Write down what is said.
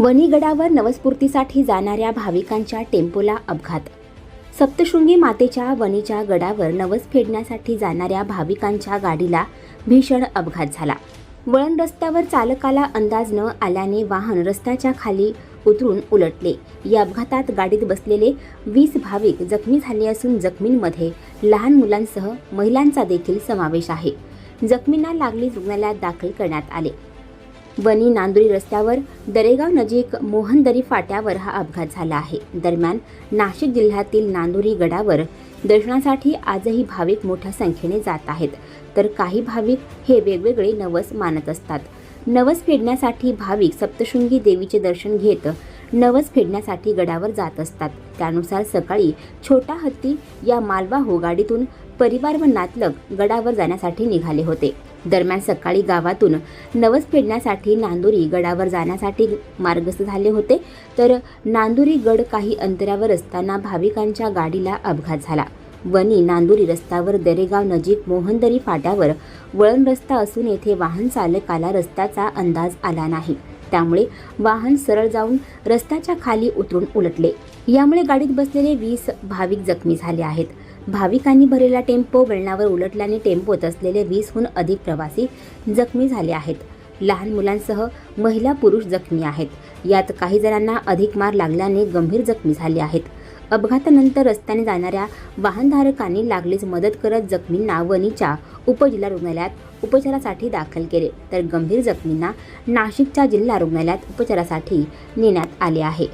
वणीगडावर नवस्फूर्तीसाठी जाणाऱ्या भाविकांच्या टेम्पोला अपघात. सप्तशृंगी मातेच्या वणीच्या गडावर नवस फेडण्यासाठी जाणाऱ्या भाविकांच्या गाडीला भीषण अपघात झाला. वळण रस्त्यावर चालकाला अंदाज न आल्याने वाहन रस्त्याच्या खाली उतरून उलटले. या अपघातात गाडीत बसलेले वीस भाविक जखमी झाले असून जखमींमध्ये लहान मुलांसह महिलांचा देखील समावेश आहे. जखमींना लागलीच रुग्णालयात दाखल करण्यात आले. वणी नांदुरी रस्त्यावर दरेगाव नजीक मोहनदरी फाट्यावर हा अपघात झाला आहे. दरम्यान नाशिक जिल्ह्यातील नांदुरी गडावर दर्शनासाठी आजही भाविक मोठ्या संख्येने जात आहेत. तर काही भाविक हे वेगवेगळे नवस मानत असतात. नवस फेडण्यासाठी भाविक सप्तशृंगी देवीचे दर्शन घेत नवस फेडण्यासाठी गडावर जात असतात. त्यानुसार सकाळी छोटा हत्ती या मालवाहू गाडीतून परिवार व नातलग गडावर जाण्यासाठी निघाले होते. दरम्यान सकाळी गावातून नवस फेडण्यासाठी नांदुरी गडावर जाण्यासाठी मार्गस्थ झाले होते. तर नांदुरी गड काही अंतरावर असताना भाविकांच्या गाडीला अपघात झाला. वनी नांदुरी रस्त्यावर दरेगाव नजीक मोहनदरी फाट्यावर वळण रस्ता असून येथे वाहन चालकाला रस्त्याचा अंदाज आला नाही. त्यामुळे वाहन सरळ जाऊन रस्त्याच्या खाली उतरून उलटले. यामुळे गाडीत बसलेले वीस भाविक जखमी झाले आहेत. भाविकांनी भरलेला टेम्पो वळणावर उलटल्याने टेम्पोत असलेले वीसहून अधिक प्रवासी जखमी झाले आहेत. लहान मुलांसह महिला पुरुष जखमी आहेत. यात काही जणांना अधिक मार लागल्याने गंभीर जखमी झाले आहेत. अपघातानंतर रस्त्याने जाणाऱ्या वाहनधारकांनी लागलीच मदत करत जखमींना वणीच्या उपजिल्हा रुग्णालयात उपचारासाठी दाखल केले. तर गंभीर जखमींना नाशिकच्या जिल्हा रुग्णालयात उपचारासाठी नेण्यात आले आहे.